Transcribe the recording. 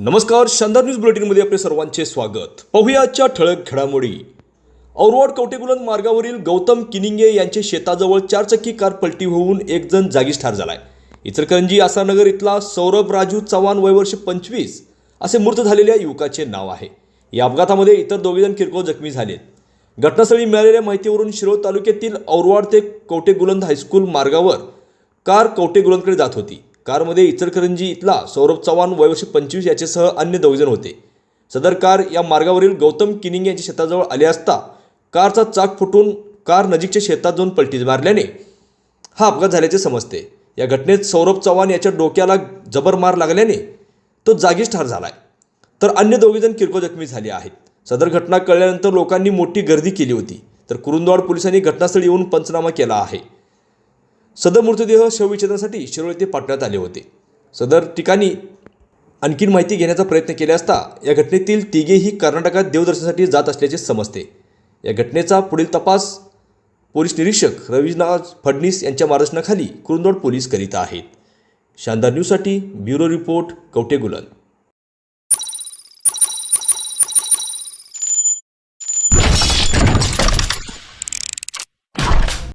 नमस्कार शानदार न्यूज बुलेटिनमध्ये आपले सर्वांचे स्वागत. पाहूया आजच्या ठळक घडामोडी. औरवाड कवटेकुलन मार्गावरील गौतम किनिंगे यांचे शेताजवळ चारचक्की कार पलटी होऊन एक जण जागीच ठार झालाय. इचलकरंजी आसानगर इथला सौरभ राजू चव्हाण वयवर्ष पंचवीस असे मृत झालेल्या युवकाचे नाव आहे. या अपघातामध्ये इतर दोघेजण किरकोळ जखमी झालेत. घटनास्थळी मिळालेल्या माहितीवरून शिरोळ तालुक्यातील औरवाड ते कवटेगुलंद हायस्कूल मार्गावर कार कवटेगुलंदकडे जात होती. कारमध्ये इचलकरंजी इथला सौरभ चव्हाण वयवर्ष पंचवीस याच्यासह अन्य दोघजण होते. सदर कार या मार्गावरील गौतम किनिंग यांच्या शेताजवळ आले असता कारचा चाक फुटून कार नजीकच्या शेतात जाऊन पलटी मारल्याने हा अपघात झाल्याचे समजते. या घटनेत सौरभ चव्हाण याच्या डोक्याला जबर मार लागल्याने तो जागीच ठार झाला आहे तर अन्य दोघेजण किरकोळ जखमी झाले आहेत. सदर घटना कळल्यानंतर लोकांनी मोठी गर्दी केली होती. तर कुरुंदवाड पोलिसांनी घटनास्थळी येऊन पंचनामा केला आहे. सदर मृतदेह शवविच्छेदनासाठी शिरोळ येथे पाठवण्यात आले होते. सदर ठिकाणी आणखीन माहिती घेण्याचा प्रयत्न केला असता या घटनेतील तिघेही कर्नाटकात देवदर्शनासाठी जात असल्याचे समजते. या घटनेचा पुढील तपास पोलीस निरीक्षक रविनाथ फडणीस यांच्या मार्गदर्शनाखाली कुरुंदोड पोलीस करीत आहेत. शानदार न्यूजसाठी ब्युरो रिपोर्ट कवटेगुलन